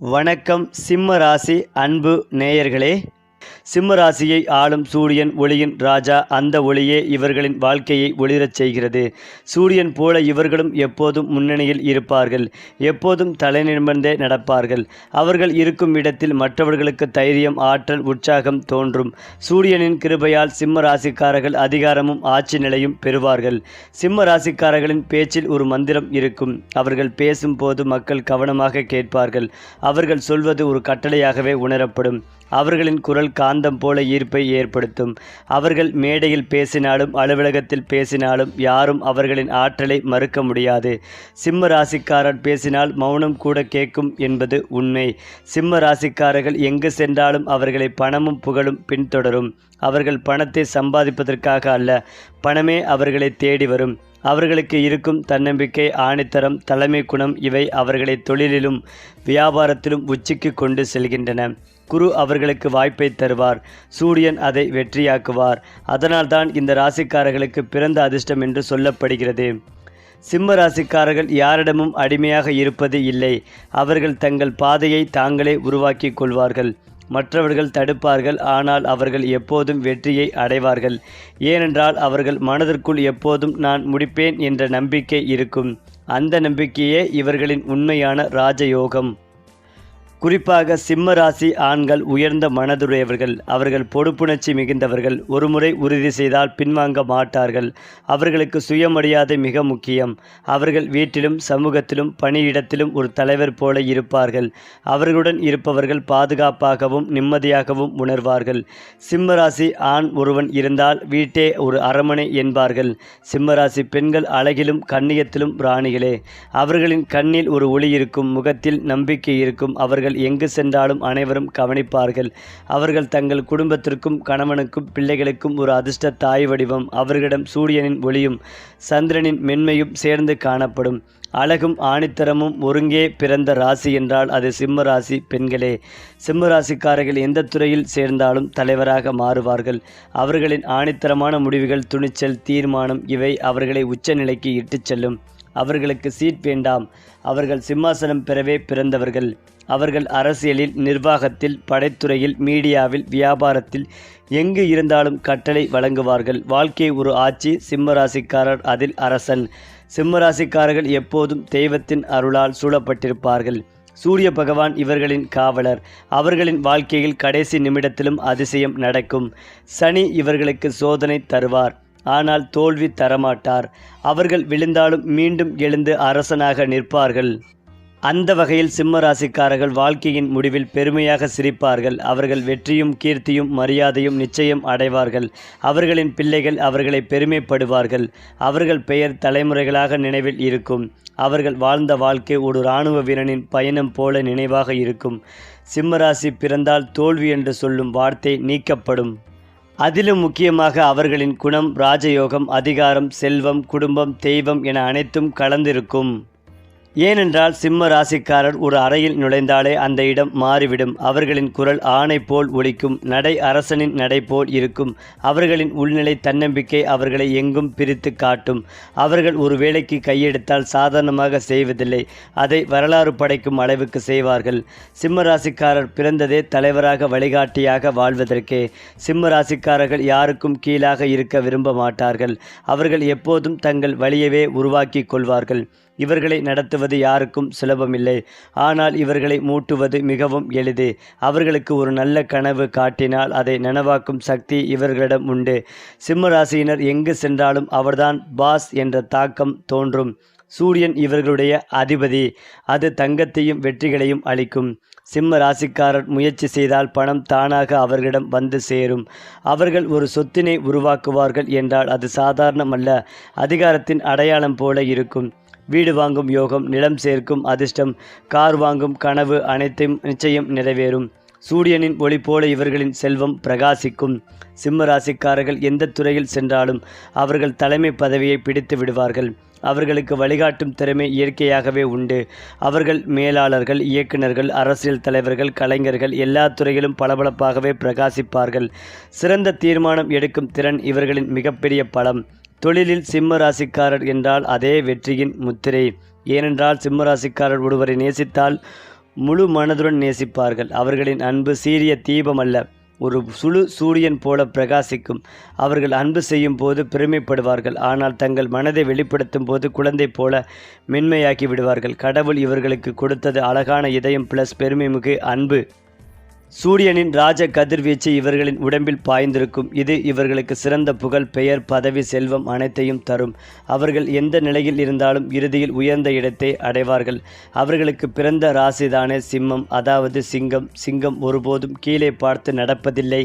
வணக்கம் சிம்ம ராசி அன்பு நேயர்களே. சிம்ம ராசியை ஆளும் சூரியன் ஒளியின் ராஜா அந்த ஒளியே இவர்களின் வாழ்க்கையை ஒளிரச் செய்கிறது. சூரியன் போல இவர்களும் எப்போதும் முன்னணியில் இருப்பார்கள். எப்போதும் தலைநிமிர்ந்தே நடப்பார்கள். அவர்கள் இருக்கும் இடத்தில் மற்றவர்களுக்கு தைரியம் ஆற்றல் உற்சாகம் தோன்றும். சூரியனின் கிருபையால் சிம்ம ராசிக்காரர்கள் அதிகாரமும் ஆட்சி நிலையும் பெறுவார்கள். சிம்ம ராசிக்காரர்களின் பேச்சில் ஒரு மந்திரம் இருக்கும். அவர்கள் பேசும்போது மக்கள் கவனமாக கேட்பார்கள். அவர்கள் சொல்வது ஒரு கட்டளையாகவே உணரப்படும். அவர்களின் குரல் காந்தம் போல ஈர்ப்பை ஏற்படுத்தும். அவர்கள் மேடையில் பேசினாலும் அலுவலகத்தில் பேசினாலும் யாரும் அவர்களின் ஆற்றலை மறுக்க முடியாது. சிம்ம ராசிக்காரர் பேசினால் மௌனம் கூட கேட்கும் என்பது உண்மை. சிம்ம ராசிக்காரர்கள் எங்கு சென்றாலும் அவர்களை பணமும் புகழும் பின்தொடரும். அவர்கள் பணத்தை சம்பாதிப்பதற்காக அல்ல பணமே அவர்களை தேடி வரும். அவர்களுக்கு இருக்கும் தன்னம்பிக்கை ஆணித்தரம் தலைமை குணம் இவை அவர்களை தொழிலிலும் வியாபாரத்திலும் உச்சிக்கு கொண்டு செல்கின்றன. குரு அவர்களுக்கு வாய்ப்பை தருவார். சூரியன் அதை வெற்றியாக்குவார். அதனால்தான் இந்த ராசிக்காரர்களுக்கு பிறந்த அதிர்ஷ்டம் என்று சொல்லப்படுகிறது. சிம்ம ராசிக்காரர்கள் யாரிடமும் அடிமையாக இருப்பது இல்லை. அவர்கள் தங்கள் பாதையை தாங்களே உருவாக்கி கொள்வார்கள். மற்றவர்கள் தடுப்பார்கள் ஆனால் அவர்கள் எப்போதும் வெற்றியை அடைவார்கள். ஏனென்றால் அவர்கள் மனதிற்குள் எப்போதும் நான் முடிப்பேன் என்ற நம்பிக்கை இருக்கும். அந்த நம்பிக்கையே இவர்களின் உண்மையான ராஜயோகம். குறிப்பாக சிம்ம ராசி ஆண்கள் உயர்ந்த மனதுடையவர்கள் அவர்கள் பொறுப்புணர்ச்சி மிகுந்தவர்கள் ஒருமுறை உறுதி செய்தால் பின்வாங்க மாட்டார்கள். அவர்களுக்கு சுயமரியாதை மிக முக்கியம். அவர்கள் வீட்டிலும் சமூகத்திலும் பணியிடத்திலும் ஒரு தலைவர் போல இருப்பார்கள். அவர்களுடன் இருப்பவர்கள் பாதுகாப்பாகவும் நிம்மதியாகவும் உணர்வார்கள். சிம்ம ராசி ஆண் ஒருவன் இருந்தால் வீட்டே ஒரு அரமனை என்பார்கள். சிம்மராசி பெண்கள் அழகிலும் கண்ணியத்திலும் ராணிகளே. அவர்களின் கண்ணில் ஒரு ஒளி இருக்கும் முகத்தில் நம்பிக்கை இருக்கும் அவர்கள் எங்கு சென்றாலும் அனைவரும் கவனிப்பார்கள். அவர்கள் தங்கள் குடும்பத்திற்கும் கணவனுக்கும் பிள்ளைகளுக்கும் ஒரு அதிர்ஷ்ட தாய் வடிவம். அவர்களிடம் சூரியனின் ஒளியும் சந்திரனின் மென்மையும் சேர்ந்து காணப்படும். அழகும் ஆணித்தரமும் ஒருங்கே பிறந்த ராசி என்றால் அது சிம்ம ராசி பெண்களே. சிம்ம ராசிக்காரர்கள் எந்த துறையில் சேர்ந்தாலும் தலைவராக மாறுவார்கள். அவர்களின் ஆணித்தரமான முடிவுகள் துணிச்சல் தீர்மானம் இவை அவர்களை உச்சநிலைக்கு இட்டுச் செல்லும். அவர்களுக்கு சீட் வேண்டாம். அவர்கள் சிம்மாசனம் பெறவே பிறந்தவர்கள். அவர்கள் அரசியலில் நிர்வாகத்தில் படைத்துறையில் மீடியாவில் வியாபாரத்தில் எங்கு இருந்தாலும் கட்டளை வழங்குவார்கள். வாழ்க்கை ஒரு ஆட்சி சிம்மராசிக்காரர் அதில் அரசன். சிம்மராசிக்காரர்கள் எப்போதும் தெய்வத்தின் அருளால் சூழப்பட்டிருப்பார்கள். சூரிய பகவான் இவர்களின் காவலர். அவர்களின் வாழ்க்கையில் கடைசி நிமிடத்திலும் அதிசயம் நடக்கும். சனி இவர்களுக்கு சோதனை தருவார். ஆனால் தோல்வி தரமாட்டார். அவர்கள் விழுந்தாலும் மீண்டும் எழுந்து அரசனாக நிற்பார்கள். அந்த வகையில் சிம்ம ராசிக்காரர்கள் வாழ்க்கையின் முடிவில் பெருமையாக சிரிப்பார்கள். அவர்கள் வெற்றியும் கீர்த்தியும் மரியாதையும் நிச்சயம் அடைவார்கள். அவர்களின் பிள்ளைகள் அவர்களை பெருமைப்படுவார்கள். அவர்கள் பெயர் தலைமுறைகளாக நினைவில் இருக்கும். அவர்கள் வாழ்ந்த வாழ்க்கை ஒரு இராணுவ வீரனின் பயணம் போல நினைவாக இருக்கும். சிம்மராசி பிறந்தால் தோல்வி என்று சொல்லும் வார்த்தை நீக்கப்படும். அதிலும் முக்கியமாக அவர்களின் குணம் ராஜயோகம் அதிகாரம் செல்வம் குடும்பம் தெய்வம் என அனைத்தும் கலந்திருக்கும். ஏனென்றால் சிம்ம ராசிக்காரர் ஒரு அறையில் நுழைந்தாலே அந்த இடம் மாறிவிடும். அவர்களின் குரல் ஆணை போல் ஒலிக்கும். நடை அரசனின் நடை போல் இருக்கும். அவர்களின் உள்நிலை தன்னம்பிக்கை அவர்களை எங்கும் பிரித்து காட்டும். அவர்கள் ஒரு வேலைக்கு கையெடுத்தால் சாதாரணமாக செய்வதில்லை. அதை வரலாறு படைக்கும் அளவுக்கு செய்வார்கள். சிம்ம ராசிக்காரர் பிறந்ததே தலைவராக வழிகாட்டியாக வாழ்வதற்கே. சிம்ம ராசிக்காரர்கள் யாருக்கும் கீழாக இருக்க விரும்ப மாட்டார்கள். அவர்கள் எப்போதும் தங்கள் வழியவே உருவாக்கி கொள்வார்கள். இவர்களை நடத்துவது யாருக்கும் சுலபமில்லை. ஆனால் இவர்களை மூட்டுவது மிகவும் எளிது. அவர்களுக்கு ஒரு நல்ல கனவு காட்டினால் அதை நனவாக்கும் சக்தி இவர்களிடம் உண்டு. சிம்ம ராசியினர் எங்கு சென்றாலும் அவர்தான் பாஸ் என்ற தாக்கம் தோன்றும். சூரியன் இவர்களுடைய அதிபதி. அது தங்கத்தையும் வெற்றிகளையும் அளிக்கும். சிம்ம ராசிக்காரர் முயற்சி செய்தால் பணம் தானாக அவர்களிடம் வந்து சேரும். அவர்கள் ஒரு சொத்தினை உருவாக்குவார்கள் என்றால் அது சாதாரணமல்ல. அதிகாரத்தின் அடையாளம் போல இருக்கும். வீடு வாங்கும் யோகம் நிலம் சேர்க்கும் அதிர்ஷ்டம் கார் வாங்கும் கனவு அனைத்தையும் நிச்சயம் நிறைவேறும். சூரியனின் ஒளி போல இவர்களின் செல்வம் பிரகாசிக்கும். சிம்ம ராசிக்காரர்கள் எந்த துறையில் சென்றாலும் அவர்கள் தலைமை பதவியை பிடித்து விடுவார்கள். அவர்களுக்கு வழிகாட்டும் திறமை இயற்கையாகவே உண்டு. அவர்கள் மேலாளர்கள் இயக்குநர்கள் அரசியல் தலைவர்கள் கலைஞர்கள் எல்லா துறையிலும் பளபளப்பாகவே பிரகாசிப்பார்கள். சிறந்த தீர்மானம் எடுக்கும் திறன் இவர்களின் மிகப்பெரிய பலம். தொழிலில் சிம்ம ராசிக்காரர் என்றால் அதே வெற்றியின் முத்திரை. ஏனென்றால் சிம்ம ராசிக்காரர் ஒருவரை நேசித்தால் முழு மனதுடன் நேசிப்பார்கள். அவர்களின் அன்பு சீரிய தீபம் அல்ல. ஒரு சுழு சூரியன் போல பிரகாசிக்கும். அவர்கள் அன்பு செய்யும் போது பெருமைப்படுவார்கள். ஆனால் தங்கள் மனதை வெளிப்படுத்தும் போது குழந்தை போல மென்மையாக்கி விடுவார்கள். கடவுள் இவர்களுக்கு கொடுத்தது அழகான இதயம் பிளஸ் பெருமைமிகு அன்பு. சூரியனின் ராஜ கதிர்வீச்சு இவர்களின் உடம்பில் பாய்ந்திருக்கும். இது இவர்களுக்கு சிறந்த புகழ் பெயர் பதவி செல்வம் அனைத்தையும் தரும். அவர்கள் எந்த நிலையில் இருந்தாலும் இறுதியில் உயர்ந்த இடத்தை அடைவார்கள். அவர்களுக்கு பிறந்த ராசிதானே சிம்மம். அதாவது சிங்கம். சிங்கம் ஒருபோதும் கீழே பார்த்து நடப்பதில்லை.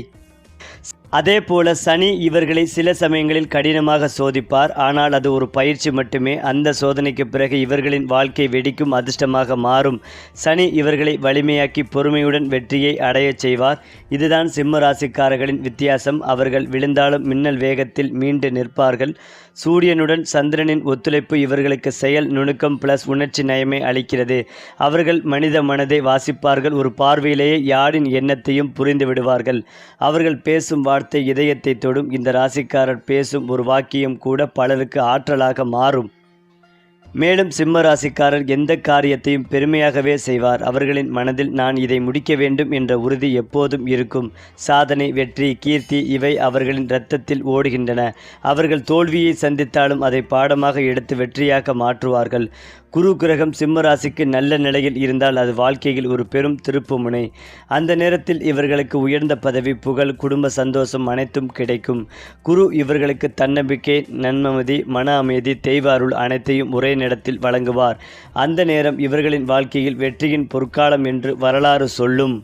அதே போல சனி இவர்களை சில சமயங்களில் கடினமாக சோதிப்பார். ஆனால் அது ஒரு பயிற்சி மட்டுமே. அந்த சோதனைக்கு பிறகு இவர்களின் வாழ்க்கை வெடிக்கும் அதிர்ஷ்டமாக மாறும். சனி இவர்களை வலிமையாக்கி பொறுமையுடன் வெற்றியை அடையச் செய்வார். இதுதான் சிம்ம ராசிக்காரர்களின் வித்தியாசம். அவர்கள் விழுந்தாலும் மின்னல் வேகத்தில் மீண்டு நிற்பார்கள். சூரியனுடன் சந்திரனின் ஒத்துழைப்பு இவர்களுக்கு செயல் நுணுக்கம் பிளஸ் உணர்ச்சி நயமை அளிக்கிறது. அவர்கள் மனித மனதை வாசிப்பார்கள். ஒரு பார்வையிலேயே யாரின் எண்ணத்தையும் புரிந்து விடுவார்கள். அவர்கள் பேசும் வார்த்தை இதயத்தை தொடும். இந்த ராசிக்காரர் பேசும் ஒரு வாக்கியம் கூட பலருக்கு ஆற்றலாக மாறும். மேலும் சிம்ம ராசிக்காரர் எந்த காரியத்தையும் பெருமையாகவே செய்வார். அவர்களின் மனதில் நான் இதை முடிக்க வேண்டும் என்ற உறுதி எப்போதும் இருக்கும். சாதனை வெற்றி கீர்த்தி இவை அவர்களின் இரத்தத்தில் ஓடுகின்றன. அவர்கள் தோல்வியை சந்தித்தாலும் அதை பாடமாக எடுத்து வெற்றியாக மாற்றுவார்கள். குரு கிரகம் சிம்ம ராசிக்கு நல்ல நிலையில் இருந்தால் அது வாழ்க்கையில் ஒரு பெரும் திருப்புமுனை. அந்த நேரத்தில் இவர்களுக்கு உயர்ந்த பதவி புகழ் குடும்ப சந்தோஷம் அனைத்தும் கிடைக்கும். குரு இவர்களுக்கு தன்னம்பிக்கை நன்மதி மன அமைதி தெய்வாருள் அனைத்தையும் ஒரே இடத்தில் வழங்குவார். அந்த நேரம் இவர்களின் வாழ்க்கையில் வெற்றியின் பொற்காலம் என்று வரலாறு சொல்லும்.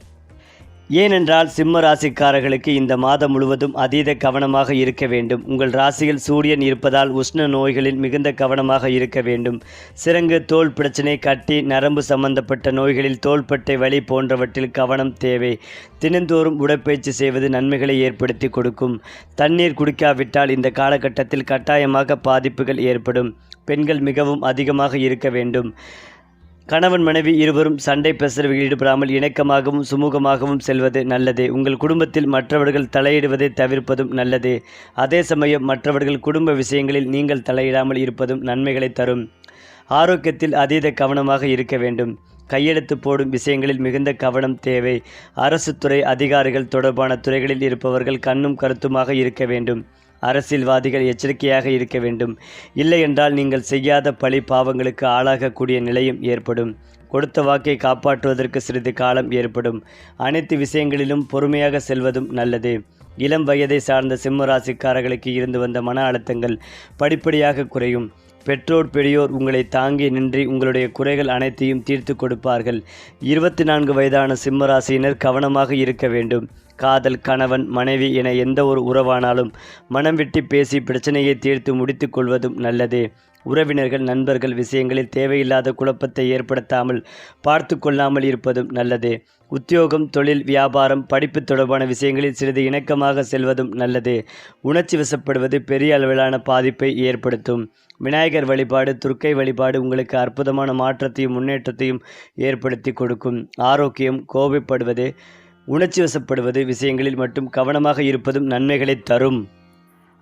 ஏனென்றால் சிம்ம ராசிக்காரர்களுக்கு இந்த மாதம் முழுவதும் அதீத கவனமாக இருக்க வேண்டும். உங்கள் ராசியில் சூரியன் இருப்பதால் உஷ்ண நோய்களில் மிகுந்த கவனமாக இருக்க வேண்டும். சிறங்கு தோல் பிரச்சனை கட்டி நரம்பு சம்பந்தப்பட்ட நோய்களில் தோள்பட்டை வலி போன்றவற்றில் கவனம் தேவை. தினந்தோறும் உடற்பயிற்சி செய்வது நன்மைகளை ஏற்படுத்தி கொடுக்கும். தண்ணீர் குடிக்காவிட்டால் இந்த காலகட்டத்தில் கட்டாயமாக பாதிப்புகள் ஏற்படும். பெண்கள் மிகவும் அதிகமாக இருக்க வேண்டும். கணவன் மனைவி இருவரும் சண்டை பெசரவில் ஈடுபடாமல் இணக்கமாகவும் சுமூகமாகவும் செல்வது நல்லது. உங்கள் குடும்பத்தில் மற்றவர்கள் தலையிடுவதை தவிர்ப்பதும் நல்லது. அதே சமயம் மற்றவர்கள் குடும்ப விஷயங்களில் நீங்கள் தலையிடாமல் இருப்பதும் நன்மைகளை தரும். ஆரோக்கியத்தில் அதீத கவனமாக இருக்க வேண்டும். கையெழுத்து போடும் விஷயங்களில் மிகுந்த கவனம் தேவை. அரசு துறை அதிகாரிகள் தொடர்பான துறைகளில் இருப்பவர்கள் கண்ணும் கருத்துமாக இருக்க வேண்டும். அரசியல்வாதிகள் எச்சரிக்கையாக இருக்க வேண்டும். இல்லை என்றால் நீங்கள் செய்யாத பழி பாவங்களுக்கு ஆளாகக்கூடிய நிலையும் ஏற்படும். கொடுத்த வாக்கை காப்பாற்றுவதற்கு சிறிது காலம் ஏற்படும். அனைத்து விஷயங்களிலும் பொறுமையாக செல்வதும் நல்லது. இளம் வயதை சார்ந்த சிம்ம ராசிக்காரர்களுக்கு இருந்து வந்த மன அழுத்தங்கள் படிப்படியாக குறையும். பெற்றோர் பெரியோர் உங்களை தாங்கி நின்று உங்களுடைய குறைகள் அனைத்தையும் தீர்த்து கொடுப்பார்கள். இருபத்தி நான்கு வயதான சிம்மராசியினர் கவனமாக இருக்க வேண்டும். காதல் கணவன் மனைவி என எந்த ஒரு உறவானாலும் மனம் விட்டு பேசி பிரச்சனையை தீர்த்து முடித்து கொள்வதும் நல்லது. உறவினர்கள் நண்பர்கள் விஷயங்களில் தேவையில்லாத குழப்பத்தை ஏற்படுத்தாமல் பார்த்து கொள்ளாமல் இருப்பதும் நல்லது. உத்தியோகம் தொழில் வியாபாரம் படிப்பு தொடர்பான விஷயங்களில் சிறிது இணக்கமாக செல்வதும் நல்லது. உணர்ச்சி வசப்படுவது பெரிய அளவிலான பாதிப்பை ஏற்படுத்தும். விநாயகர் வழிபாடு துர்க்கை வழிபாடு உங்களுக்கு அற்புதமான மாற்றத்தையும் முன்னேற்றத்தையும் ஏற்படுத்தி கொடுக்கும். ஆரோக்கியம் கோபப்படுவது உணர்ச்சி வசப்படுவது விஷயங்களில் மட்டும் கவனமாக இருப்பதும் நன்மைகளை தரும்.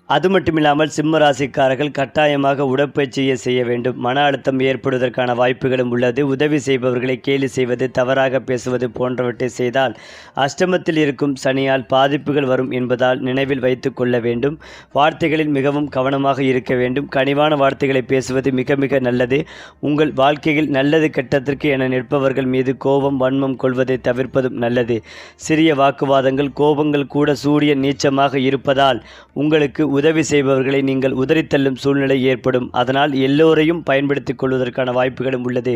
அது மட்டுமில்லாமல் சிம்ம ராசிக்காரர்கள் கட்டாயமாக உடற்பயிற்சியை செய்ய வேண்டும். மன அழுத்தம் ஏற்படுவதற்கான வாய்ப்புகளும் உள்ளது. உதவி செய்பவர்களை கேலி செய்வது தவறாக பேசுவது போன்றவற்றை செய்தால் அஷ்டமத்தில் இருக்கும் சனியால் பாதிப்புகள் வரும் என்பதால் நினைவில் வைத்து கொள்ள வேண்டும். வார்த்தைகளில் மிகவும் கவனமாக இருக்க வேண்டும். கனிவான வார்த்தைகளை பேசுவது மிக மிக நல்லது. உங்கள் வாழ்க்கையில் நல்லது கெட்டத்திற்கு என நிற்பவர்கள் மீது கோபம் வன்மம் கொள்வதை தவிர்ப்பதும் நல்லது. சிறிய வாக்குவாதங்கள் கோபங்கள் கூட சூரிய நீச்சமாக இருப்பதால் உங்களுக்கு உதவி செய்பவர்களை நீங்கள் உதறித்தள்ளும் சூழ்நிலை ஏற்படும். அதனால் எல்லோரையும் பயன்படுத்திக் கொள்வதற்கான வாய்ப்புகளும் உள்ளது.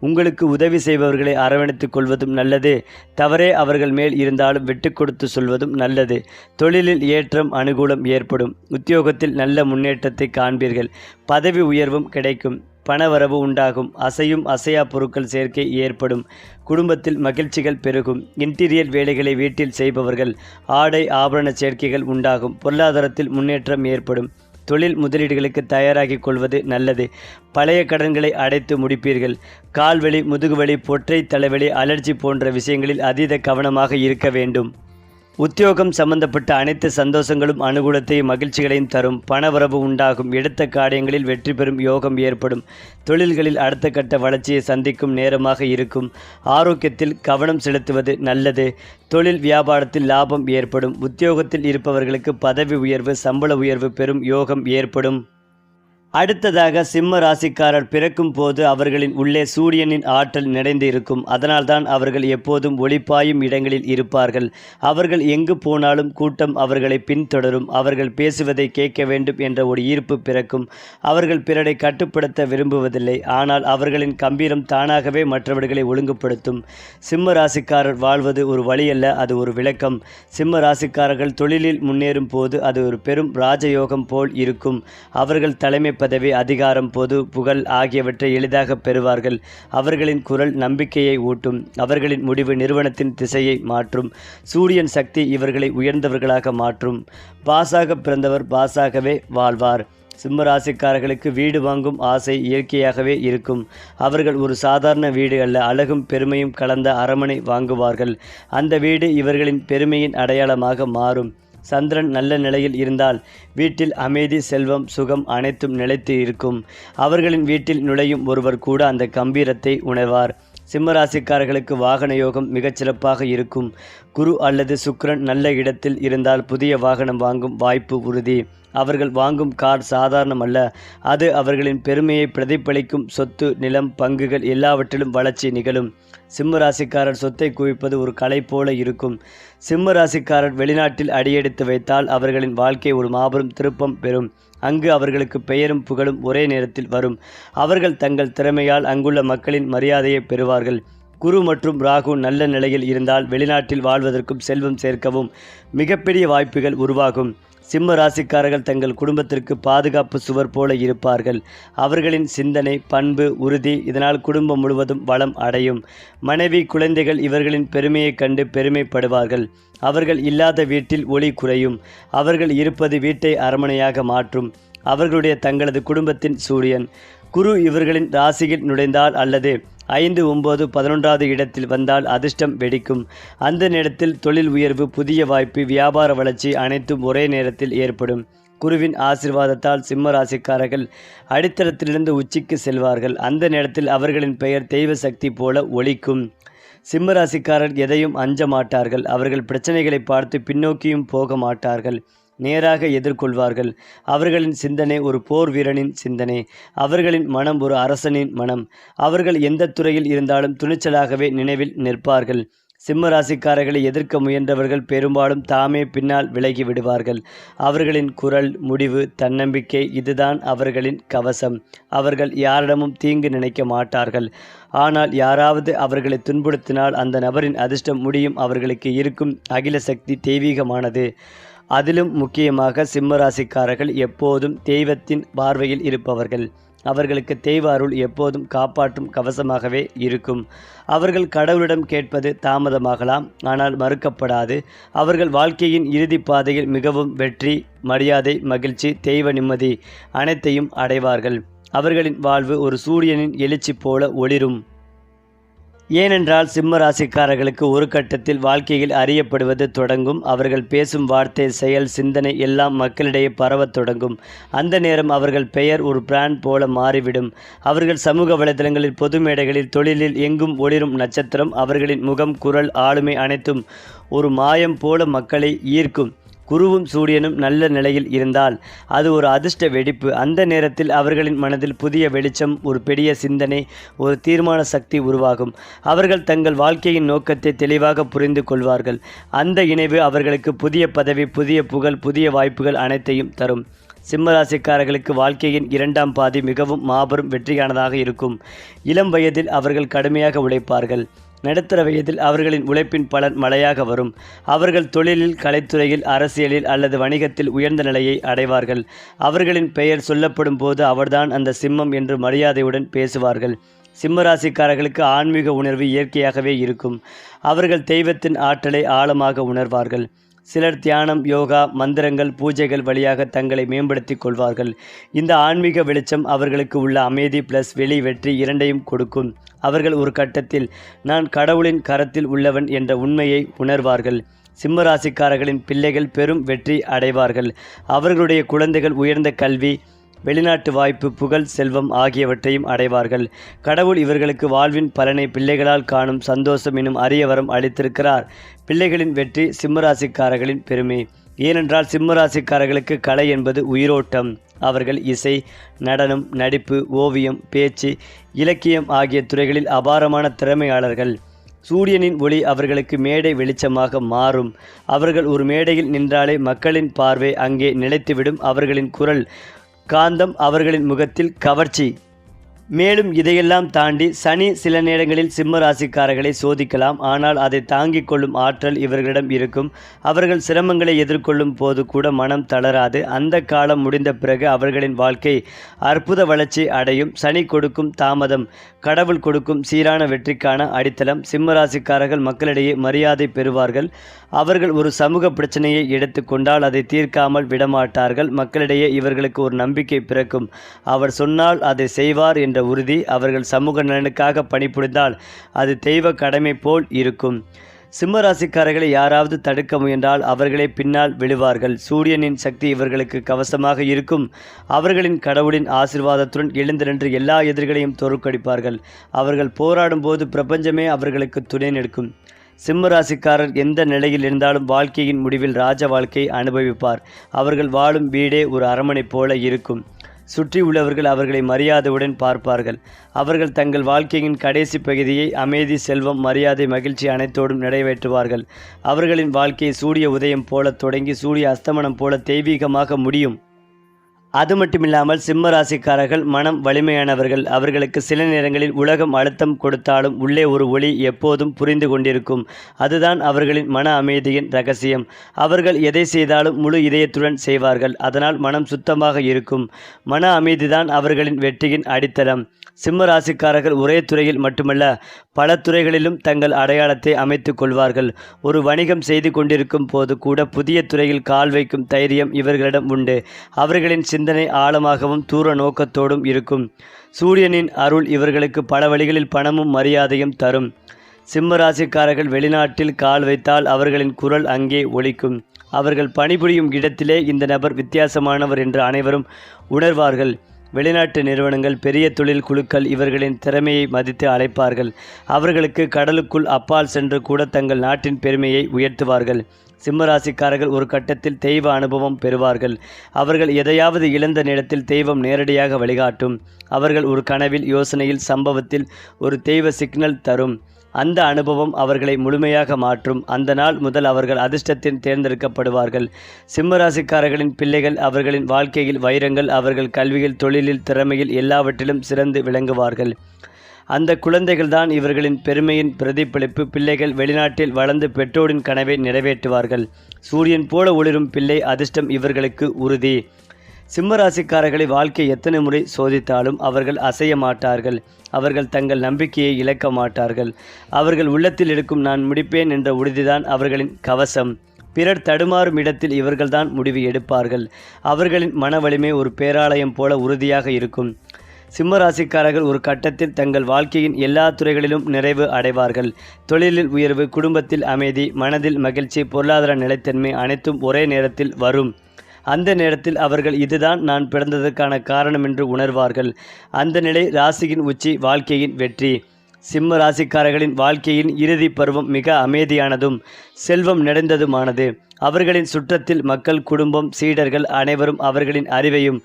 உங்களுக்கு உதவி செய்பவர்களை அரவணைத்துக் கொள்வதும் நல்லது. தவறே அவர்கள் மேல் இருந்தாலும் விட்டு கொடுத்து சொல்வதும் நல்லது. தொழிலில் ஏற்றம் அனுகூலம் ஏற்படும். உத்தியோகத்தில் நல்ல முன்னேற்றத்தை காண்பீர்கள். பதவி உயர்வும் கிடைக்கும். பணவரவு உண்டாகும். அசையும் அசையா பொருட்கள் சேர்க்கை ஏற்படும். குடும்பத்தில் மகிழ்ச்சிகள் பெருகும். இன்டீரியர் வேலைகளை வீட்டில் செய்பவர்கள் ஆடை ஆபரண சேர்க்கைகள் உண்டாகும். பொருளாதாரத்தில் முன்னேற்றம் ஏற்படும். தொழில் முதலீடுகளுக்கு தயாராகிக் கொள்வது நல்லது. பழைய கடன்களை அடைத்து முடிப்பீர்கள். கால்வலி முதுகுவலி பொற்றை தலைவலி அலர்ஜி போன்ற விஷயங்களில் அதீத கவனமாக இருக்க வேண்டும். உத்தியோகம் சம்பந்தப்பட்ட அனைத்து சந்தோஷங்களும் அனுகூலத்தையும் மகிழ்ச்சிகளையும் தரும். பணவரவு உண்டாகும். எடுத்த காரியங்களில் வெற்றி பெறும் யோகம் ஏற்படும். தொழில்களில் அடுத்த கட்ட வளர்ச்சியை சந்திக்கும் நேரமாக இருக்கும். ஆரோக்கியத்தில் கவனம் செலுத்துவது நல்லது. தொழில் வியாபாரத்தில் லாபம் ஏற்படும். உத்தியோகத்தில் இருப்பவர்களுக்கு பதவி உயர்வு சம்பள உயர்வு பெறும் யோகம் ஏற்படும். அடுத்ததாக சிம்ம ராசிக்காரர் பிறக்கும் போது அவர்களின் உள்ளே சூரியனின் ஆற்றல் நிறைந்து இருக்கும். அதனால்தான் அவர்கள் எப்போதும் ஒளிப்பாயும் இடங்களில் இருப்பார்கள். அவர்கள் எங்கு போனாலும் கூட்டம் அவர்களை பின்தொடரும். அவர்கள் பேசுவதை கேட்க வேண்டும் என்ற ஒரு ஈர்ப்பு பிறக்கும். அவர்கள் பிறரை கட்டுப்படுத்த விரும்புவதில்லை. ஆனால் அவர்களின் கம்பீரம் தானாகவே மற்றவர்களை ஒழுங்குபடுத்தும். சிம்ம ராசிக்காரர் வாழ்வது ஒரு வழியல்ல அது ஒரு விளக்கம். சிம்ம ராசிக்காரர்கள் தொழிலில் முன்னேறும் போது அது ஒரு பெரும் ராஜயோகம் போல் இருக்கும். அவர்கள் தலைமை பதவி அதிகாரம் பொது புகழ் ஆகியவற்றை எளிதாக பெறுவார்கள். அவர்களின் குரல் நம்பிக்கையை ஊட்டும். அவர்களின் முடிவு நிறுவனத்தின் திசையை மாற்றும். சூரியன் சக்தி இவர்களை உயர்ந்தவர்களாக மாற்றும். பாசாக பிறந்தவர் பாசாகவே வாழ்வார். சிம்மராசிக்காரர்களுக்கு வீடு வாங்கும் ஆசை இயற்கையாகவே இருக்கும். அவர்கள் ஒரு சாதாரண வீடு அல்ல அழகும் பெருமையும் கலந்த அரமனை வாங்குவார்கள். அந்த வீடு இவர்களின் பெருமையின் அடையாளமாக மாறும். சந்திரன் நல்ல நிலையில் இருந்தால் வீட்டில் அமைதி செல்வம் சுகம் அனைத்தும் நிலைத்து இருக்கும். அவர்களின் வீட்டில் நுழையும் ஒருவர் கூட அந்த கம்பீரத்தை உணர்வார். சிம்மராசிக்காரர்களுக்கு வாகன யோகம் மிகச்சிறப்பாக இருக்கும். குரு அல்லது சுக்ரன் நல்ல இடத்தில் இருந்தால் புதிய வாகனம் வாங்கும் வாய்ப்பு உறுதி. அவர்கள் வாங்கும் கார் சாதாரணமல்ல அது அவர்களின் பெருமையை பிரதிபலிக்கும் சொத்து நிலம் பங்குகள் எல்லாவற்றிலும் வளர்ச்சி நிகழும். சிம்மராசிக்காரர் சொத்தை குவிப்பது ஒரு கலை போல இருக்கும். சிம்ம ராசிக்காரர் வெளிநாட்டில் அடியெடுத்து வைத்தால் அவர்களின் வாழ்க்கை ஒரு மாபெரும் திருப்பம் பெறும். அங்கு அவர்களுக்கு பெயரும் புகழும் ஒரே நேரத்தில் வரும். அவர்கள் தங்கள் திறமையால் அங்குள்ள மக்களின் மரியாதையை பெறுவார்கள். குரு மற்றும் ராகு நல்ல நிலையில் இருந்தால் வெளிநாட்டில் வாழ்வதற்கும் செல்வம் சேர்க்கவும் மிகப்பெரிய வாய்ப்புகள் உருவாகும். சிம்ம ராசிக்காரர்கள் தங்கள் குடும்பத்திற்கு பாதுகாப்பு சுவர் போல இருப்பார்கள். அவர்களின் சிந்தனை பண்பு உறுதி இதனால் குடும்பம் முழுவதும் வளம் அடையும். மனைவி குழந்தைகள் இவர்களின் பெருமையைக் கண்டு பெருமைப்படுவார்கள். அவர்கள் இல்லாத வீட்டில் ஒளி குறையும். அவர்கள் இருப்பது வீட்டை அரமனையாக மாற்றும். அவர்களுடைய தங்களது குடும்பத்தின் சூரியன். குரு இவர்களின் ராசியில் நுழைந்தால் அல்லது ஐந்து ஒம்பது பதினொன்றாவது இடத்தில் வந்தால் அதிர்ஷ்டம் வெடிக்கும். அந்த நேரத்தில் தொழில் உயர்வு புதிய வாய்ப்பு வியாபார வளர்ச்சி அனைத்தும் ஒரே நேரத்தில் ஏற்படும். குருவின் ஆசிர்வாதத்தால் சிம்ம ராசிக்காரர்கள் அடித்தளத்திலிருந்து உச்சிக்கு செல்வார்கள். அந்த நேரத்தில் அவர்களின் பெயர் தெய்வ சக்தி போல ஒழிக்கும் சிம்ம ராசிக்காரர் எதையும் அஞ்ச மாட்டார்கள். அவர்கள் பிரச்சனைகளை பார்த்து பின்னோக்கியும் போக மாட்டார்கள். நேராக எதிர்கொள்வார்கள். அவர்களின் சிந்தனை ஒரு போர் வீரனின் சிந்தனை. அவர்களின் மனம் ஒரு அரசனின் மனம். அவர்கள் எந்த துறையில் இருந்தாலும் துணிச்சலாகவே நினைவில் நிற்பார்கள். சிம்ம ராசிக்காரர்களை எதிர்க்க முயன்றவர்கள் பெரும்பாலும் தாமே பின்னால் விலகி விடுவார்கள். அவர்களின் குரல் முடிவு தன்னம்பிக்கை இதுதான் அவர்களின் கவசம். அவர்கள் யாரிடமும் தீங்கு நினைக்க மாட்டார்கள். ஆனால் யாராவது அவர்களை துன்புறுத்தினால் அந்த நபரின் அதிர்ஷ்டம் முடியும் அவர்களுக்கு இருக்கும் அகில சக்தி தெய்வீகமானது. அதிலும் முக்கியமாக சிம்மராசிக்காரர்கள் எப்போதும் தெய்வத்தின் பார்வையில் இருப்பவர்கள். அவர்களுக்கு தெய்வ அருள் எப்போதும் காப்பாற்றும் கவசமாகவே இருக்கும். அவர்கள் கடவுளிடம் கேட்பது தாமதமாகலாம் ஆனால் மறுக்கப்படாது. அவர்கள் வாழ்க்கையின் இறுதி பாதையில் மிகவும் வெற்றி மரியாதை மகிழ்ச்சி தெய்வ நிம்மதி அனைத்தையும் அடைவார்கள். அவர்களின் வாழ்வு ஒரு சூரியனின் எழுச்சி போல ஒளிரும். ஏனென்றால் சிம்ம ராசிக்காரர்களுக்கு ஒரு கட்டத்தில் வாழ்க்கையில் அறியப்படுவது தொடங்கும். அவர்கள் பேசும் வார்த்தை செயல் சிந்தனை எல்லாம் மக்களிடையே பரவத் தொடங்கும். அந்த நேரம் அவர்கள் பெயர் ஒரு பிராண்ட் போல மாறிவிடும். அவர்கள் சமூக வலைதளங்களில் பொது மேடைகளில் தொழிலில் எங்கும் ஒளிரும் நட்சத்திரம். அவர்களின் முகம் குரல் ஆளுமை அனைத்தும் ஒரு மாயம் போல மக்களை ஈர்க்கும். குருவும் சூரியனும் நல்ல நிலையில் இருந்தால் அது ஒரு அதிர்ஷ்ட வெடிப்பு. அந்த நேரத்தில் அவர்களின் மனதில் புதிய வெளிச்சம் ஒரு பெரிய சிந்தனை ஒரு தீர்மான சக்தி உருவாகும். அவர்கள் தங்கள் வாழ்க்கையின் நோக்கத்தை தெளிவாக புரிந்து கொள்வார்கள். அந்த இணைவு அவர்களுக்கு புதிய பதவி புதிய புகழ் புதிய வாய்ப்புகள் அனைத்தையும் தரும். சிம்மராசிக்காரர்களுக்கு வாழ்க்கையின் இரண்டாம் பாதி மிகவும் மாபெரும் வெற்றியானதாக இருக்கும். இளம் வயதில் அவர்கள் கடுமையாக உழைப்பார்கள். நடுத்தர வயதில் அவர்களின் உழைப்பின் பலன் மழையாக வரும். அவர்கள் தொழிலில் கலைத்துறையில் அரசியலில் அல்லது வணிகத்தில் உயர்ந்த நிலையை அடைவார்கள். அவர்களின் பெயர் சொல்லப்படும் போது அவர்தான் அந்த சிம்மம் என்று மரியாதையுடன் பேசுவார்கள். சிம்மராசிக்காரர்களுக்கு ஆன்மீக உணர்வு இயற்கையாகவே இருக்கும். அவர்கள் தெய்வத்தின் ஆற்றலை ஆழமாக உணர்வார்கள். சிலர் தியானம் யோகா மந்திரங்கள் பூஜைகள் வழியாக தங்களை மேம்படுத்தி கொள்வார்கள். இந்த ஆன்மீக வெளிச்சம் அவர்களுக்கு உள்ள அமைதி பிளஸ் வெளி வெற்றி இரண்டையும் கொடுக்கும். அவர்கள் ஒரு கட்டத்தில் நான் கடவுளின் கரத்தில் உள்ளவன் என்ற உண்மையை உணர்வார்கள். சிம்மராசிக்காரர்களின் பிள்ளைகள் பெரும் வெற்றி அடைவார்கள். அவர்களுடைய குழந்தைகள் உயர்ந்த கல்வி வெளிநாட்டு வாய்ப்பு புகழ் செல்வம் ஆகியவற்றையும் அடைவார்கள். கடவுள் இவர்களுக்கு வாழ்வின் பலனை பிள்ளைகளால் காணும் சந்தோஷம் எனும் அரியவரம் அளித்திருக்கிறார். பிள்ளைகளின் வெற்றி சிம்மராசிக்காரர்களின் பெருமை. ஏனென்றால் சிம்மராசிக்காரர்களுக்கு கலை என்பது உயிரோட்டம். அவர்கள் இசை நடனம் நடிப்பு ஓவியம் பேச்சு இலக்கியம் ஆகிய துறைகளில் அபாரமான திறமையாளர்கள். சூரியனின் ஒளி அவர்களுக்கு மேடை வெளிச்சமாக மாறும். அவர்கள் ஒரு மேடையில் நின்றாலே மக்களின் பார்வை அங்கே நிலைத்துவிடும். அவர்களின் குரல் காந்தம் அவர்களின் முகத்தில் கவர்ச்சி. மேலும் இதையெல்லாம் தாண்டி சனி சில நேரங்களில் சிம்ம ராசிக்காரர்களை சோதிக்கலாம். ஆனால் அதை தாங்கிக் கொள்ளும் ஆற்றல் இவர்களிடம் இருக்கும். அவர்கள் சிரமங்களை எதிர்கொள்ளும் போது கூட மனம் தளராது. அந்த காலம் முடிந்த பிறகு அவர்களின் வாழ்க்கை அற்புத வளர்ச்சி அடையும். சனி கொடுக்கும் தாமதம் கடவுள் கொடுக்கும் சீரான வெற்றிக்கான அடித்தளம். சிம்ம ராசிக்காரர்கள் மக்களிடையே மரியாதை பெறுவார்கள். அவர்கள் ஒரு சமூக பிரச்சனையை எடுத்துக்கொண்டால் அதை தீர்க்காமல் விடமாட்டார்கள். மக்களிடையே இவர்களுக்கு ஒரு நம்பிக்கை பிறக்கும். அவர் சொன்னால் அதை செய்வார் என்ற உறுதி அவர்கள் சமூக நலனுக்காக பணிபுரிந்தால் அது தெய்வ கடமை போல் இருக்கும். சிம்மராசிக்காரர்களை யாராவது தடுக்க முயன்றால் அவர்களே பின்னால் விழுவார்கள். சூரியனின் சக்தி இவர்களுக்கு கவசமாக இருக்கும். அவர்களின் கடவுளின் ஆசிர்வாதத்துடன் எழுந்து நின்று எல்லா எதிரிகளையும் தோற்கடிப்பார்கள். அவர்கள் போராடும் போது பிரபஞ்சமே அவர்களுக்கு துணை நிற்கும். சிம்மராசிக்காரர் எந்த நிலையில் இருந்தாலும் வாழ்க்கையின் முடிவில் ராஜ வாழ்க்கை அனுபவிப்பார். அவர்கள் வாழும் வீடே ஒரு அரமனை போல இருக்கும். சுற்றி உள்ளவர்கள் அவர்களை மரியாதையுடன் பார்ப்பார்கள். அவர்கள் தங்கள் வாழ்க்கையின் கடைசி பகுதியை அமைதி செல்வம் மரியாதை மகிழ்ச்சி அனைத்தோடும் நிறைவேற்றுவார்கள். அவர்களின் வாழ்க்கை சூரிய உதயம் போல தொடங்கி சூரிய அஸ்தமனம் போல தெய்வீகமாக முடியும். அது மட்டுமில்லாமல் சிம்ம ராசிக்காரர்கள் மனம் வலிமையானவர்கள். அவர்களுக்கு சில நேரங்களில் உலகம் அழுத்தம் கொடுத்தாலும் உள்ளே ஒரு ஒளி எப்போதும் புரிந்து கொண்டிருக்கும். அதுதான் அவர்களின் மன அமைதியின் ரகசியம். அவர்கள் எதை செய்தாலும் முழு இதயத்துடன் செய்வார்கள். அதனால் மனம் சுத்தமாக இருக்கும். மன அமைதிதான் அவர்களின் வெற்றியின் அடித்தளம். சிம்ம ராசிக்காரர்கள் ஒரே துறையில் மட்டுமல்ல பல துறைகளிலும் தங்கள் அடையாளத்தை அமைத்துக் கொள்வார்கள். ஒரு வணிகம் செய்து கொண்டிருக்கும் போது கூட புதிய துறையில் கால் வைக்கும் தைரியம் இவர்களிடம் உண்டு. அவர்களின் சிந்தனை ஆழமாகவும் தூர நோக்கத்தோடும் இருக்கும். சூரியனின் அருள் இவர்களுக்கு பல வழிகளில் பணமும் மரியாதையும் தரும். சிம்ம ராசிக்காரர்கள் வெளிநாட்டில் கால் வைத்தால் அவர்களின் குரல் அங்கே ஒழிக்கும் அவர்கள் பணிபுரியும் இடத்திலே இந்த நபர் வித்தியாசமானவர் என்று அனைவரும் உணர்வார்கள். வெளிநாட்டு நிறுவனங்கள் பெரிய தொழில் குழுக்கள் இவர்களின் திறமையை மதித்து அழைப்பார்கள். அவர்களுக்கு கடலுக்குள் அப்பால் சென்று கூட தங்கள் நாட்டின் பெருமையை உயர்த்துவார்கள். சிம்மராசிக்காரர்கள் ஒரு கட்டத்தில் தெய்வ அனுபவம் பெறுவார்கள். அவர்கள் எதையாவது இழந்த நேரத்தில் தெய்வம் நேரடியாக வழிகாட்டும். அவர்கள் ஒரு கனவில் யோசனையில் சம்பவத்தில் ஒரு தெய்வ சிக்னல் தரும். அந்த அனுபவம் அவர்களை முழுமையாக மாற்றும். அந்த நாள் முதல் அவர்கள் அதிர்ஷ்டத்தின் தேர்ந்தெடுக்கப்படுவார்கள். சிம்மராசிக்காரர்களின் பிள்ளைகள் அவர்களின் வாழ்க்கையில் வைரங்கள் அவர்கள் கல்வியில் தொழிலில் திறமையில் எல்லாவற்றிலும் சிறந்து விளங்குவார்கள். அந்த குழந்தைகள்தான் இவர்களின் பெருமையின் பிரதிபலிப்பு. பிள்ளைகள் வெளிநாட்டில் வளர்ந்து பெற்றோரின் கனவை நிறைவேற்றுவார்கள். சூரியன் போல ஒளிரும் பிள்ளை அதிர்ஷ்டம் இவர்களுக்கு உறுதி. சிம்மராசிக்காரர்களை வாழ்க்கை எத்தனை முறை சோதித்தாலும் அவர்கள் அசைய மாட்டார்கள். அவர்கள் தங்கள் நம்பிக்கையை இழக்க மாட்டார்கள். அவர்கள் உள்ளத்தில் இருக்கும் நான் முடிப்பேன் என்ற உறுதிதான் அவர்களின் கவசம். பிறர் தடுமாறும் இடத்தில் இவர்கள்தான் முடிவு எடுப்பார்கள். அவர்களின் மன வலிமை ஒரு பேராலயம் போல உறுதியாக இருக்கும். சிம்மராசிக்காரர்கள் ஒரு கட்டத்தில் தங்கள் வாழ்க்கையின் எல்லா துறைகளிலும் நிறைவு அடைவார்கள். தொழிலில் உயர்வு குடும்பத்தில் அமைதி மனதில் மகிழ்ச்சி பொருளாதார நிலைத்தன்மை அனைத்தும் ஒரே நேரத்தில் வரும். அந்த நேரத்தில் அவர்கள் இதுதான் நான் பிறந்ததற்கான காரணம் என்று உணர்வார்கள். அந்த நிலை ராசியின் உச்சி வாழ்க்கையின் வெற்றி. சிம்ம ராசிக்காரர்களின் வாழ்க்கையின் இறுதி பருவம் மிக அமைதியானதும் செல்வம் நிறைந்ததுமானது. அவர்களின் சுற்றத்தில் மக்கள் குடும்பம் சீடர்கள் அனைவரும் அவர்களின் அறிவையும்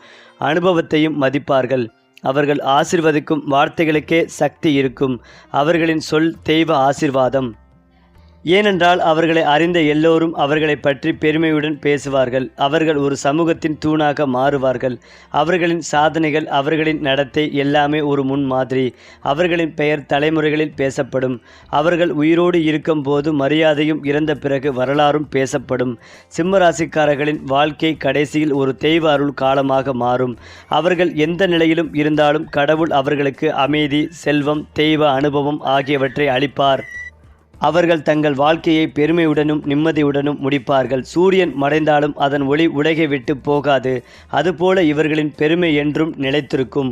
அனுபவத்தையும் மதிப்பார்கள். அவர்கள் ஆசிர்வதிக்கும் வார்த்தைகளுக்கே சக்தி இருக்கும். அவர்களின் சொல் தெய்வ ஆசிர்வாதம். ஏனென்றால் அவர்களை அறிந்த எல்லோரும் அவர்களை பற்றி பெருமையுடன் பேசுவார்கள். அவர்கள் ஒரு சமூகத்தின் தூணாக மாறுவார்கள். அவர்களின் சாதனைகள் அவர்களின் நடத்தை எல்லாமே ஒரு முன்மாதிரி அவர்களின் பெயர் தலைமுறைகளில் பேசப்படும். அவர்கள் உயிரோடு இருக்கும்போது மரியாதையும் இறந்த பிறகு வரலாறும் பேசப்படும். சிம்மராசிக்காரர்களின் வாழ்க்கை கடைசியில் ஒரு தெய்வ அருள் காலமாக மாறும். அவர்கள் எந்த நிலையிலும் இருந்தாலும் கடவுள் அவர்களுக்கு அமைதி செல்வம் தெய்வ அனுபவம் ஆகியவற்றை அளிப்பார். அவர்கள் தங்கள் வாழ்க்கையை பெருமையுடனும் நிம்மதியுடனும் முடிப்பார்கள். சூரியன் மறைந்தாலும் அதன் ஒளி உலகை விட்டு போகாது. அதுபோல இவர்களின் பெருமை என்றும் நிலைத்திருக்கும்.